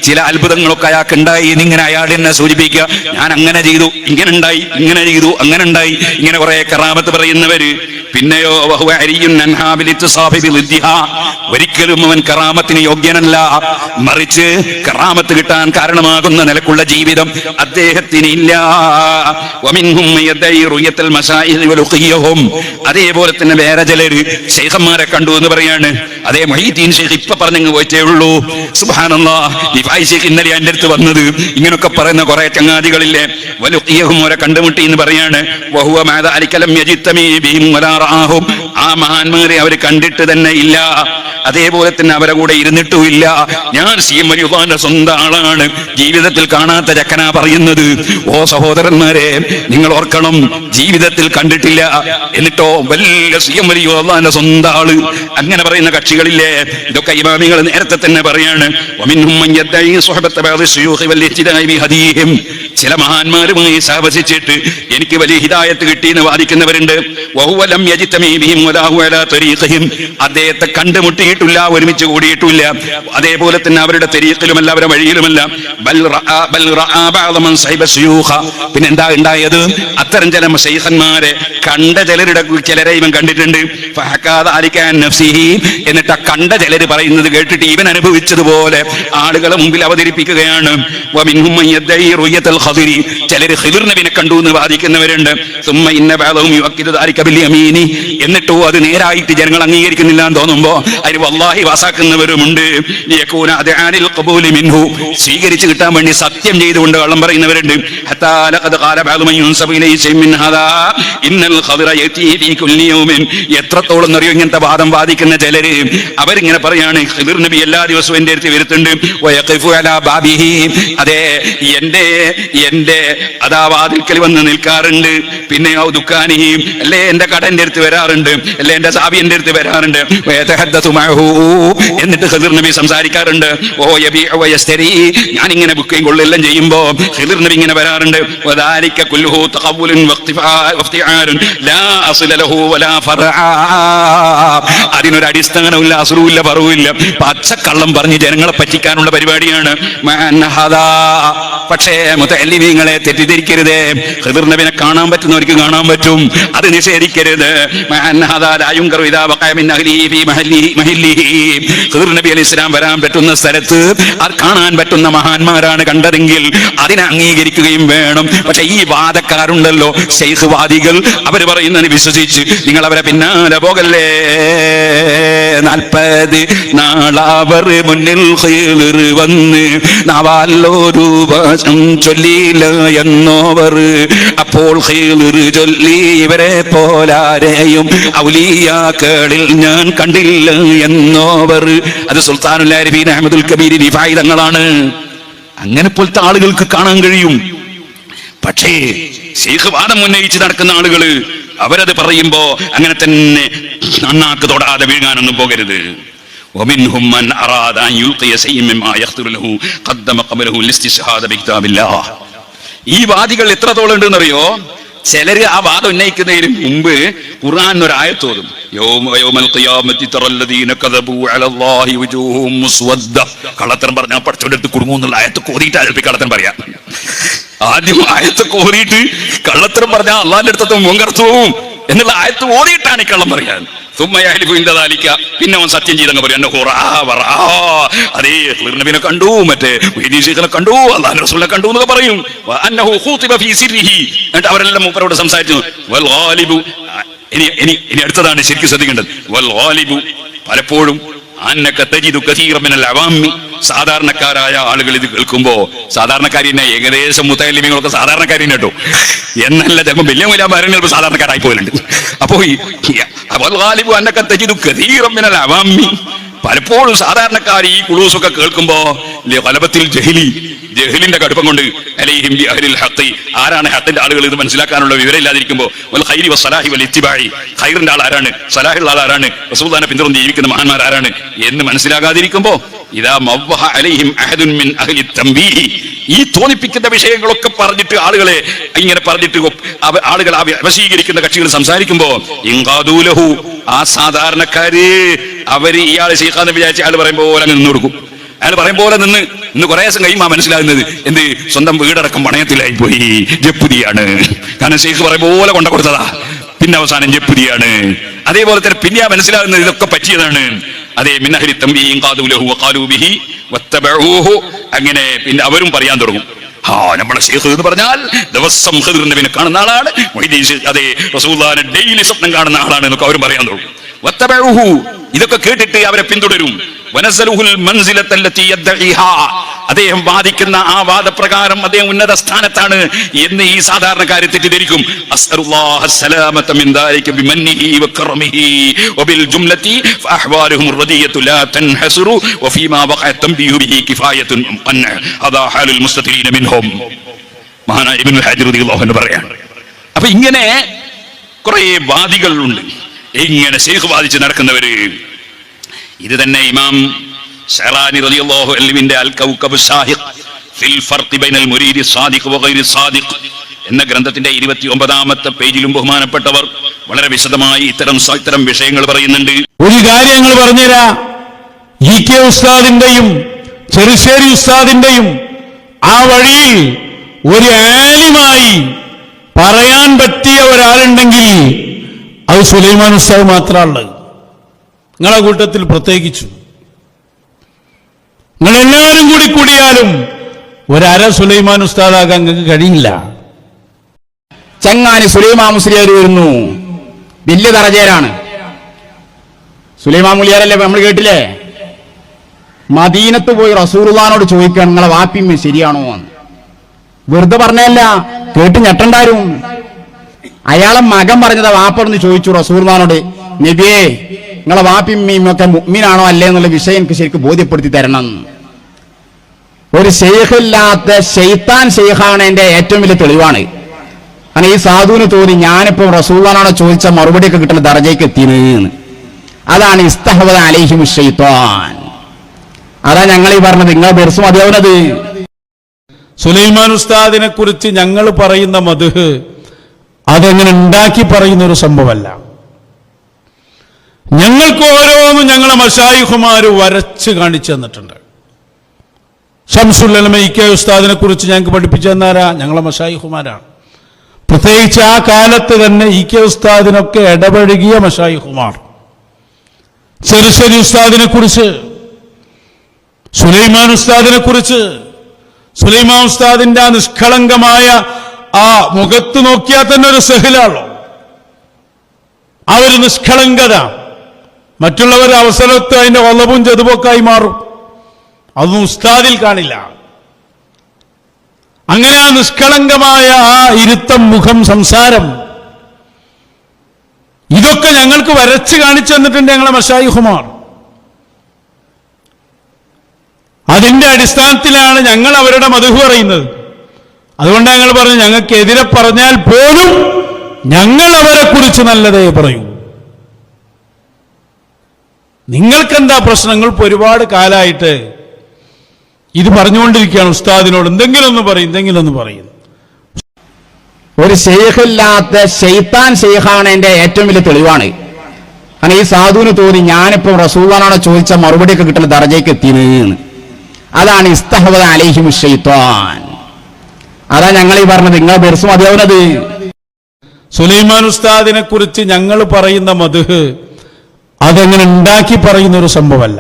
ചില അത്ഭുതങ്ങളൊക്കെ അയാൾക്ക് ഉണ്ടായി എന്നിങ്ങനെ അയാൾ എന്നെ സൂചിപ്പിക്കുക ഞാൻ അങ്ങനെ ചെയ്തു ഇങ്ങനെ ഉണ്ടായി ഇങ്ങനെ ചെയ്തു അങ്ങനെ ഉണ്ടായി ഇങ്ങനെ കുറെ കറാമത്ത് പറയുന്നവര് പിന്നെയോ. ഒരിക്കലും അവൻ കറാമത്തിന് യോഗ്യനല്ല മറിച്ച് കറാമത്ത് കിട്ടാൻ കാരണമാകുന്ന നിലക്കുള്ള ജീവിതം അദ്ദേഹത്തിന് ഇല്ല അതേപോലെ തന്നെ വേറെ ചിലര് ശൈഖന്മാരെ കണ്ടു എന്ന് പറയാണ്. അതേ മൊഹീദ്ദീൻ ശൈഖ് ഇപ്പൊ പറഞ്ഞങ്ങ് പോയിട്ടേ ഉള്ളൂ. സുബ്ഹാനല്ലാഹ് ദിഫായി ശൈഖ് ഇന്നലെ എന്റെ അടുത്ത് വന്നത്. ഇങ്ങനൊക്കെ പറയുന്ന കുറെ ചങ്ങാതികളില്ലേ? വലുക്കിയഹുമോരെ അവരെ കണ്ടുമുട്ടി എന്ന് പറയാണ്. വഹുവ ആ മഹാന്മാരെ അവർ കണ്ടിട്ട് തന്നെ ഇല്ല. അതേപോലെ തന്നെ അവരെ കൂടെ ഇരുന്നിട്ടും ഇല്ല. ഞാൻ സി സ്വന്തം ആളാണ്. ജീവിതത്തിൽ കാണാത്ത ചക്കനാ പറയുന്നത്. ഓ സഹോദരന്മാരെ നിങ്ങൾ ഓർക്കണം ജീവിതത്തിൽ കണ്ടിട്ടില്ല. എന്നിട്ടോ വലിയ വലിയുള്ളാന്റെ സ്വന്തം ആൾ. അങ്ങനെ പറയുന്ന കക്ഷികളില്ലേ? ഇതൊക്കെ ഇമാമികൾ നേരത്തെ തന്നെ പറയാണ്. ചില മഹാന്മാരുമായി സഹവസിച്ചിട്ട് എനിക്ക് വലിയ ഹിദായത്ത് കിട്ടിയെന്ന് വാദിക്കുന്നവരുണ്ട്. അദ്ദേഹത്തെ കണ്ടുമുട്ടിയിട്ടില്ല ഒരുമിച്ച് കൂടിയിട്ടില്ല. അതേപോലെ തന്നെ അവരുടെ തെരീഖിലുമല്ല അവരുടെ വഴിയിലുമല്ല. പിന്നെ എന്താ ഉണ്ടായത്? അത്തരം ചില ശൈഖന്മാരെ കണ്ട ചിലരുടെ ചിലരെ ഇവൻ കണ്ടിട്ടുണ്ട്. എന്നിട്ട് ആ കണ്ട ചിലർ പറയുന്നത് കേട്ടിട്ട് ഇവൻ അനുഭവിച്ചതുപോലെ ആളുകളെ മുമ്പിൽ അവതരിപ്പിക്കുകയാണ് ചിലർ ഖിദിർ നബിനെ കണ്ടു എന്ന് വാദിക്കുന്നവരുണ്ട്. എന്നിട്ടോ അത് നേരായിട്ട് ജനങ്ങൾ അംഗീകരിക്കുന്നില്ല എന്ന് തോന്നുമ്പോ അതിന് വല്ലാഹി വാസാക്കുന്നവരുമുണ്ട്. സ്വീകരിച്ചു കിട്ടാൻ വേണ്ടി സത്യം ചെയ്തുകൊണ്ട് കള്ളം പറയുന്നവരുണ്ട് ഇന്നൽ യൗമിൻ എത്രത്തോളം അറിയോ ഇങ്ങനത്തെ വാദം വാദിക്കുന്ന ചിലര്? അവരിങ്ങനെ പറയാണ് ഖിദിർ നബി എല്ലാ ദിവസവും എന്റെ അടുത്ത് ബാബിഹി. അതെ എന്റെ എന്റെ അതാ വാതിൽക്കൽ വന്ന് നിൽക്കാറുണ്ട്. പിന്നെ ഔ ദുഃഖാനിഹിം. അല്ലേ എന്റെ കട എന്റെ അടുത്ത് വരാറുണ്ട്. അല്ലേ എന്റെ സാബി എന്റെ അടുത്ത് വരാറുണ്ട്. എന്നിട്ട് ഖിദിർ നബി സംസാരിക്കാറുണ്ട്. ഓ ഞാൻ ഇങ്ങനെ ബുക്കിംഗ് കൊള്ളെല്ലാം ചെയ്യുമ്പോ ഖിദിർ നബി ഇങ്ങനെ വരാറുണ്ട്. ലാ അസ്ല ലഹു വലാ. അതിനൊരു അടിസ്ഥാനമില്ല അസുറുമില്ല പറവില്ല പച്ചക്കള്ളം പറഞ്ഞ് ജനങ്ങളെ പറ്റിക്കാനുള്ള പരിപാടിയാണ്. പക്ഷേ മുത്തല്ലിമീങ്ങളെ തെറ്റിദ്ധരിക്കരുത്. ഖിദിർ നബിനെ കാണാൻ പറ്റുന്നവർക്ക് കാണാൻ പറ്റും. അത് നിഷേധിക്കരുത്. നബി അലി ഇസ്ലാം വരാൻ പറ്റുന്ന സ്ഥലത്ത് അത് കാണാൻ പറ്റുന്ന മഹാന്മാരാണ് കണ്ടതെങ്കിൽ അതിനെ അംഗീകരിക്കുകയും വേണം. പക്ഷെ ഈ വാദക്കാരുണ്ടല്ലോ ശൈഖ് വാദികൾ. അവർ പറയുന്നതിന് വിശ്വസിച്ച് നിങ്ങൾ അവരെ പിന്നാലെ പോകല്ലേ? നാൽപ്പത് നാളാവർ മുന്നിൽ വന്ന് നാവാലൊരു വശം ചൊല്ലിയില്ല എന്നോവർ. അപ്പോൾ ചൊല്ലി ഇവരെ പോലാരെയും ഔലിയാക്കളിൽ ഞാൻ കണ്ടില്ല എന്നോവർ. അത് സുൽത്താനുൽ ആരിഫീൻ അഹമ്മദുൽ കബീർ റിഫായി തങ്ങളാണ് അങ്ങനെ പോലത്തെ ആളുകൾക്ക് കാണാൻ കഴിയും. പക്ഷേ ശൈഖ് വാദം ഉന്നയിച്ച് നടക്കുന്ന ആളുകൾ അവരത് പറയുമ്പോ അങ്ങനെ തന്നെ നന്നാക്ക് തൊടാതെ വീഴാനൊന്നും പോകരുത് ومنهم من أراد أن يلقي شيئا مما يخطر له قدم قبله الاستشهاد بكتاب الله ഈ വാദികൾ എത്രത്തോളം ഉണ്ടെന്നറിയോ ചിലര് ആ വാദം ഉന്നയിക്കുന്നതിന് മുമ്പ് ഖുർആൻ ഒരു ആയത്തോതും യൗമ- യൗമൽ ഖിയാമത്തി തറല്ലദീന കദബു അലല്ലാഹി വുജൂഹും മുസ്വദ്ദ കള്ളത്തരം പറഞ്ഞാൽ പഠിച്ചോണ്ടെടുത്ത് കുടുങ്ങും എന്നുള്ള ആയത്ത് കോതിയിട്ട് അൽപ്പി കള്ളത്തരം പറയാം ആദ്യം ആയത്ത് ഓടിയിട്ട് കള്ളത്തരം പറഞ്ഞാൽ അള്ളാന്റെ അടുത്തത്തെ മുങ്കർത്തു പോവും. എന്നുള്ള ആയത്ത് ഓടിയിട്ടാണ് ഈ കള്ളം പറയാൻ. സുമ്മയാലിപ്പുന്നതാലിക്ക പിന്നെ അവൻ സത്യം ചെയ്തങ്ങ് പറയും. അതേ നബിനെ കണ്ടു മറ്റേ വൈദീശികളെ കണ്ടു അള്ളാഹ് റസൂലിനെ കണ്ടു എന്നൊക്കെ പറയും. എന്നിട്ട് അവരെല്ലാം മൂപ്പരോട് സംസാരിച്ചു ഇനി ഇനി ഇനി അടുത്തതാണ് ശരിക്കും ശ്രദ്ധിക്കേണ്ടത്. പലപ്പോഴും സാധാരണക്കാരായ ആളുകൾ ഇത് കേൾക്കുമ്പോ സാധാരണക്കാരി തന്നെ ഏകദേശം മുത്തലിമികളൊക്കെ സാധാരണക്കാരി തന്നെ കേട്ടോ. എന്നല്ല ചിലപ്പോൾ വലിയ വലിയ ചിലപ്പോൾ സാധാരണക്കാരായി പോയിട്ടുണ്ട് അപ്പോ പലപ്പോഴും സാധാരണക്കാർ ഈ കുളൂസൊക്കെ കേൾക്കുമ്പോ ഫലപത്തിൽ ജഹിലി ജഹലിന്റെ കടുപ്പം കൊണ്ട് അലൈഹിം ബി അഹ്ലിൽ ആരാണ് ഹഖിന്റെ ആളുകൾ ഇത് മനസ്സിലാക്കാനുള്ള വിവരം ഇല്ലാതിരിക്കുമ്പോൾ ഖൈരി വസലാഹി വൽ ഇത്തിബായി ഖൈറിന്റെ ആൾ ആരാണ് സലാഹുള്ള ആൾ ആരാണ് റസൂദാനെ പിന്തുടർന്ന് ജീവിക്കുന്ന മഹാന്മാർ ആരാണ് എന്ന് മനസ്സിലാകാതിരിക്കുമ്പോ ഇതാ മവ്വഹ അലൈഹിം അഹദുൻ മിൻ അഹ്ലി ഈ തോന്നിപ്പിക്കുന്ന വിഷയങ്ങളൊക്കെ പറഞ്ഞിട്ട് ആളുകളെ ഇങ്ങനെ പറഞ്ഞിട്ട് ആളുകൾ വശീകരിക്കുന്ന കക്ഷികൾ സംസാരിക്കുമ്പോ ഇങ്കാദൂലഹു ആ സാധാരണക്കാര് അവർ ഇയാൾ ശീഖാന്ന് വിചാരിച്ച അയാൾ പറയുമ്പോ പോലെ നിന്ന് കൊടുക്കും അയാൾ പറയും പോലെ നിന്ന് ഇന്ന് കുറെ ദിവസം കഴിയുമ്പോ മനസ്സിലാകുന്നത് എന്ത് സ്വന്തം വീടടക്കം പണയത്തിലായി പോയി. ജപ്പുതിയാണ്. കാരണം ഷെയ്ഖ് പറയും പോലെ കൊണ്ട കൊടുത്തതാ. പിന്നെ അവസാനം ജപ്പുതിയാണ്. അതേപോലെ തന്നെ പിന്നെ മനസ്സിലാകുന്നത് ഇതൊക്കെ പറ്റിയതാണ്. അതേ മിന്നഹരി തമ്പിയും കാതുലഹു അങ്ങനെ പിന്നെ അവരും പറയാൻ തുടങ്ങും. ആ നമ്മളെ ഷെയ്ഖ് എന്ന് പറഞ്ഞാൽ ദിവസം നബിനെ കാണുന്ന ആളാണ്. അതെ റസൂലുള്ളാഹിനെ ഡെയിലി സ്വപ്നം കാണുന്ന ആളാണ് എന്നൊക്കെ അവരും പറയാൻ തുടങ്ങും. ഇതൊക്കെ കേട്ടിട്ട് അവരെ പിന്തുടരും. അദ്ദേഹം വാദിക്കുന്ന ആ വാദപ്രകാരം അദ്ദേഹം ഉന്നത സ്ഥാനത്താണ് എന്ന് ഈ സാധാരണക്കാരെ തെറ്റിദ്ധരിക്കും. മഹാനായ പറയാം അപ്പൊ ഇങ്ങനെ കുറെ വാദികളുണ്ട്. ഇങ്ങനെ ശൈഖ് വാദിച്ച് നടക്കുന്നവര്. ഇത് തന്നെ ഇമാം ഷറാനി റളിയല്ലാഹു അൻഹുവിന്റെ അൽ കൗകബ് സാഹിഖ് ഫിൽ ഫർഖ് ബൈനൽ മുരീദി സാദിഖ് വഗൈരി സാദിഖ് എന്ന ഗ്രന്ഥത്തിന്റെ ഇരുപത്തി ഒമ്പതാമത്തെ പേജിലും ബഹുമാനപ്പെട്ടവർ വളരെ വിശദമായി ഇത്തരം ഇത്തരം വിഷയങ്ങൾ പറയുന്നുണ്ട്. ഒരു കാര്യങ്ങൾ പറഞ്ഞുതരാ. ഇ കെ ഉസ്താദിന്റെയും ചെറുശ്ശേരി ഉസ്താദിന്റെയും ആ വഴിയിൽ ഒരു ആലിമായി പറയാൻ പറ്റിയ ഒരാളുണ്ടെങ്കിൽ അത് സുലൈമാൻ ഉസ്താവ് മാത്രമുള്ളത് നിങ്ങളെ കൂട്ടത്തിൽ പ്രത്യേകിച്ചു. നിങ്ങളെല്ലാവരും കൂടി കൂടിയാലും ഒരര സുലൈമാൻ ഉസ്താദാകാൻ നിങ്ങൾക്ക് കഴിയില്ല. ചങ്ങാനി സുലൈമാ മുസ്ലിയാർ വരുന്നു. വലിയ തറചേരാണ്. സുലൈമാ മുലിയാരല്ലേ നമ്മൾ കേട്ടില്ലേ? മദീനത്ത് പോയി റസൂർദാനോട് ചോദിക്കാൻ നിങ്ങളെ വാപ്പിമ്മ ശരിയാണോ എന്ന്. വെറുതെ പറഞ്ഞല്ല കേട്ട് ഞെട്ടണ്ടാരും. അയാളെ മകൻ പറഞ്ഞത് വാപ്പറന്ന് ചോദിച്ചു റസൂർമാനോട് നബിയേ നിങ്ങളെ വാപ്പിമ്മയും ഒക്കെ മുഗ്മിനാണോ അല്ലേ എന്നുള്ള വിഷയം എനിക്ക് ശരിക്കും ബോധ്യപ്പെടുത്തി തരണം. ഒരു ഷെയ്ഖില്ലാത്ത ഷെയ്ത്താൻ ഷെയ്ഖാണ് എന്റെ ഏറ്റവും വലിയ തെളിവാണ്. കാരണം ഈ സാധുവിന് തോന്നി ഞാനിപ്പോ റസൂള്ളാനോട് ചോദിച്ച മറുപടി ഒക്കെ കിട്ടുന്ന ദർജയ്ക്ക് എത്തിയെന്ന് അതാണ് ഇസ്തഹബദ് അലൈഹിം ഷെയ്ത്താൻ അതാ ഞങ്ങൾ ഈ പറഞ്ഞത് നിങ്ങൾ ബെർസ് മതിയാവുന്നത്. സുലൈമാൻ ഉസ്താദിനെ കുറിച്ച് ഞങ്ങൾ പറയുന്ന മധുഹ് അതെങ്ങനെ ഉണ്ടാക്കി പറയുന്ന ഒരു സംഭവമല്ല. ഞങ്ങൾക്ക് ഓരോന്നും ഞങ്ങളെ മഷായിഹുമാർ വരച്ച് കാണിച്ചു തന്നിട്ടുണ്ട്. ഷംസുല്ലമ ഇ കെ ഉസ്താദിനെ കുറിച്ച് ഞങ്ങൾക്ക് പഠിപ്പിച്ചു തന്നാരാ? ഞങ്ങളെ മഷായിഹുമാരാണ് പ്രത്യേകിച്ച് ആ കാലത്ത് തന്നെ ഇ കെ ഉസ്താദിനൊക്കെ ഇടപഴകിയ മഷായിഹുമാർ ചെറുശ്ശേരി ഉസ്താദിനെ കുറിച്ച് സുലൈമാൻ ഉസ്താദിനെ കുറിച്ച് സുലൈമാൻ ഉസ്താദിന്റെ ആ നിഷ്കളങ്കമായ ആ മുഖത്ത് നോക്കിയാൽ തന്നെ ഒരു സെഹിലാണോ ആ ഒരു നിഷ്കളങ്കത മറ്റുള്ളവർ അവസരത്ത് അതിന്റെ വളവും ചെതുപൊക്കായി മാറും. അതൊന്നും ഉസ്താദിൽ കാണില്ല. അങ്ങനെ ആ നിഷ്കളങ്കമായ ആ ഇരുത്തം മുഖം സംസാരം ഇതൊക്കെ ഞങ്ങൾക്ക് വരച്ച് കാണിച്ചു തന്നിട്ടുണ്ട് ഞങ്ങളെ മഷായിഹുമാർ. അതിന്റെ അടിസ്ഥാനത്തിലാണ് ഞങ്ങൾ അവരുടെ മധു പറയുന്നത്. അതുകൊണ്ട് ഞങ്ങൾ പറഞ്ഞു ഞങ്ങൾക്കെതിരെ പറഞ്ഞാൽ പോലും ഞങ്ങൾ അവരെ കുറിച്ച് നല്ലതേ പറയൂ. നിങ്ങൾക്കെന്താ പ്രശ്നങ്ങൾ ഒരുപാട് കാലമായിട്ട് ഇത് പറഞ്ഞുകൊണ്ടിരിക്കുകയാണ് ഉസ്താദിനോട്. എന്തെങ്കിലും ഒന്ന് പറയും എന്തെങ്കിലും ഒന്ന് പറയും. ഒരു ഷെയ്ഖില്ലാത്ത ഷെയ്ത്താൻ ഷെയ്ഖാണ് എന്റെ ഏറ്റവും വലിയ തെളിവാണ്. കാരണം ഈ സാധുവിന് തോന്നി ഞാനിപ്പോ റസൂലാണോ ചോദിച്ച മറുപടിയൊക്കെ കിട്ടുന്ന ദർജയ്ക്ക് എത്തിയെന്ന്. അതാണ് ഇസ്തഹബദ് അലൈഹിം ഷെയ്ത്താൻ അതാ ഞങ്ങൾ ഈ പറഞ്ഞത്. നിങ്ങളെ ബെർസ് മതിയാവുന്നത് സുലൈമാൻ ഉസ്താദിനെ കുറിച്ച് ഞങ്ങൾ പറയുന്ന മധുഹ് അതെങ്ങനെ ഉണ്ടാക്കി പറയുന്ന ഒരു സംഭവമല്ല.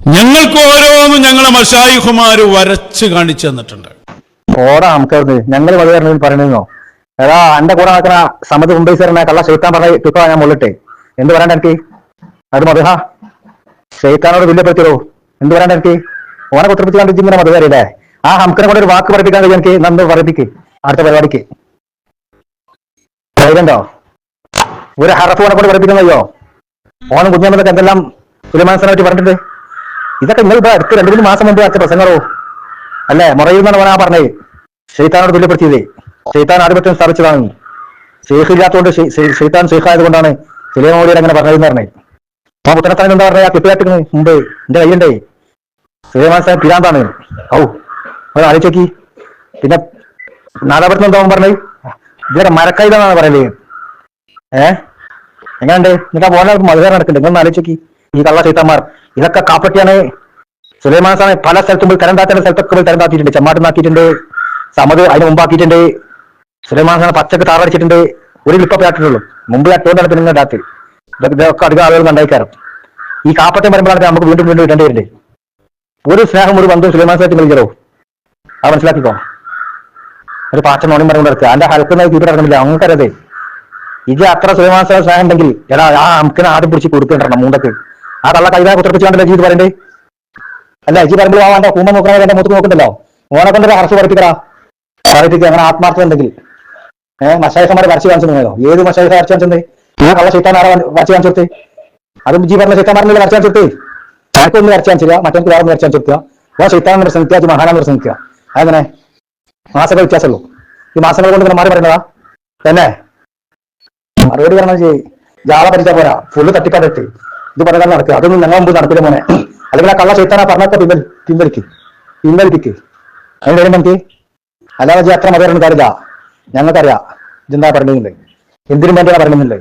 ഞങ്ങൾക്ക് ഓരോന്നും ഞങ്ങളെ മഷായിഹുമാര് വരച്ച് കാണിച്ചു തന്നിട്ടുണ്ട്. ഓടാ നമുക്കത് ഞങ്ങൾ മതി പറഞ്ഞ ഏതാ എന്റെ കൂടെ നടക്കുന്ന സമത് മുംബൈ സാറിനെ കള്ള ഷെയ്ത്താൻ പറഞ്ഞ തുക്ക ഞാൻ മുള്ളിട്ടെ. എന്ത് പറയണ്ട എനിക്ക്? അത് മധുഹ? ഷെയ്ത്താനോട് തുല്യപ്പെടുത്തിയോ എന്ത് പറയണ്ട എനിക്ക്? ഓനെ കുത്തിപ്പിടിച്ച് ഇങ്ങനെ മധുകാരില്ലേ ആ ഹംസനെ കൂടെ ഒരു വാക്ക് പഠിപ്പിക്കാൻ കഴിയും എനിക്ക് നന്ന് അടുത്ത പരിപാടിക്ക്. ധൈര്യണ്ടോ? ഒരു ഹറഫോനെ കൊണ്ട് പഠിപ്പിക്കാൻ കഴിയോ ഓണം കുഞ്ഞമ്മതൊക്കെ എന്തെല്ലാം സുലമാനസനായിട്ട് പറഞ്ഞിട്ടുണ്ട്? ഇതൊക്കെ നിങ്ങൾ ഇവിടെ അടുത്ത് രണ്ടു മൂന്ന് മാസം മുമ്പ് അച്ഛ പ്രസംഗറോ അല്ലേ? മുറയുന്നാണ് പറഞ്ഞാൽ പറഞ്ഞത്. ഷെയ്ത്താനോട് തുല്യപ്പെടുത്തിയത്. ഷെയ്ത്താൻ ആധിപത്യം സ്ഥാപിച്ചതാണ്. ഷെയ്ഖ് ഇല്ലാത്തതുകൊണ്ട് ഷെയ്ത്താൻ ഷെയ്ഖായതുകൊണ്ടാണ് സുലൈമോളിയുടെ അങ്ങനെ പറഞ്ഞതെന്ന് പറഞ്ഞത്. ആ പുത്തനത്താൻ എന്താ പറയാ കിട്ടുകാട്ടിന് മുമ്പ്. എന്റെ കൈയുണ്ടേ സുലൈമാൻ സാഹിബ് പിരാന്താണ്. ഔ. അത് ആലോചിച്ചോക്കി പിന്നെ നാദാപുരത്ത് എന്താ പറഞ്ഞത്? ഇതുവരെ മരക്കൈതാന്നാണ് പറയൽ. ഏ? എങ്ങനെയുണ്ട്? നിങ്ങൾ പോലെ മധുരം നടക്കുന്നുണ്ട്. നിങ്ങൾ ആലോചിച്ചോക്കി ഈ കള്ള ചൈത്തന്മാർ ഇതൊക്കെ കാപ്പറ്റിയാണ് സുലൈമാൻ സാമി പല സ്ഥലത്തും പോയി തരം താത്തേണ്ട സ്ഥലത്തൊക്കെ പോയി തരം താത്തിയിട്ടുണ്ട് ചെമ്മാട്ടം നാക്കിയിട്ടുണ്ട്. സമത് അതിന് മുമ്പാക്കിയിട്ടുണ്ട്. സുലൈമാൻ സാമി പച്ചക്ക് താറടിച്ചിട്ടുണ്ട്. ഒരു ക്ലിപ്പൊക്കെ പേട്ടിട്ടുള്ളൂ മുമ്പ് അട്ടുകൊണ്ടാണ് പിന്നെ നിങ്ങൾ ഇടാത്തത് ഇതൊക്കെ അധികം ആളുകൾ കണ്ടായിക്കാരം ഈ കാപ്പറ്റം വരുമ്പോഴാണ് നമുക്ക് വീണ്ടും വീണ്ടും ഇടേണ്ടി വരുന്നത് ഒരു സ്നേഹം ഒരു ബന്ധവും സുലൈമാൻ സാഹിബ് കളിക്കലോ അത് മനസ്സിലാക്കിക്കോ. ഒരു പാർട്ടി നോണി പറഞ്ഞു അതിന്റെ എന്റെ ഹൽക്കുന്ന തീരെ ഇറങ്ങുന്നില്ല അങ്ങനത്തെ ഇത് അത്ര സുലൈമാൻ സാഹിബ് സ്നേഹം ഉണ്ടെങ്കിൽ എടാ ആ നമുക്ക് ആദ്യം പിടിച്ച് കൊടുക്കേണ്ടണം മൂന്നൊക്കെ ആ കള്ള കൈതാ കുത്തിപ്പിടിച്ച് കണ്ടല്ലോ ജീത് പറയണ്ടേ? അല്ല അജി പറയുമ്പോൾ ആ വേണ്ട കൂമ്പ നോക്കണ എന്റെ മൂത്ത് നോക്കണ്ടല്ലോ? ഓനെ കൊണ്ട് ഹർസ് പഠിപ്പിക്കടാ. പറയിപ്പിക്കുക അങ്ങനെ ആത്മാർത്ഥം ഉണ്ടെങ്കിൽ. ഏഹ് മഷായിഖമാരെ വരച്ച് കാണിച്ചോ ഏത് മഷായിഖ വരച്ച് കാണിച്ചത് ആ കള്ള ചൈത്താൻ ആരാ വരച്ച് കാണിച്ചു കൊടുത്തേ? അതും ജി പറഞ്ഞ ചൈത്താന്മാരല്ലേ വരച്ച് കാണിച്ചു ചാക്കൊന്ന് വരച്ച് കാണിച്ചില്ല. മറ്റൊന്ന് വേറെ വരച്ച് കാണിച്ചു കൊടുക്കുക ഓ ചൈത്താൻ പ്രസംഗിക്കുക അത് പ്രസംഗിക്കുക അങ്ങനെ മാസങ്ങൾ വ്യത്യാസമുള്ളൂ. ഈ മാസങ്ങൾ കൊണ്ട് മാറി പറയുന്നതാ. തന്നെ. മറുപടി പറഞ്ഞാൽ ചെയ്യ് ജാള പഠിച്ചാൽ പോരാ. ഫുള്ള് തട്ടിപ്പാടിട്ട് ഇത് പറയാൻ നടക്കുക. അതൊന്നും ഞങ്ങൾ മുമ്പ് നടക്കില്ല മോനെ. അല്ലെങ്കിൽ ആ കള്ള ചേത്താനാ പറഞ്ഞൊക്കെ പിൻവൽ പിൻവലിക്ക്. പിൻവലിപ്പിക്ക്. അതിന് വരുമ്പോ എനിക്ക്? അല്ലാതെ അത്ര മതി കാര്യമില്ല. ഞങ്ങൾക്കറിയാം. ഇതെന്താ പറഞ്ഞിട്ടുണ്ട് എന്തിനും വേണ്ടിയാണ് പറയുന്നില്ലേ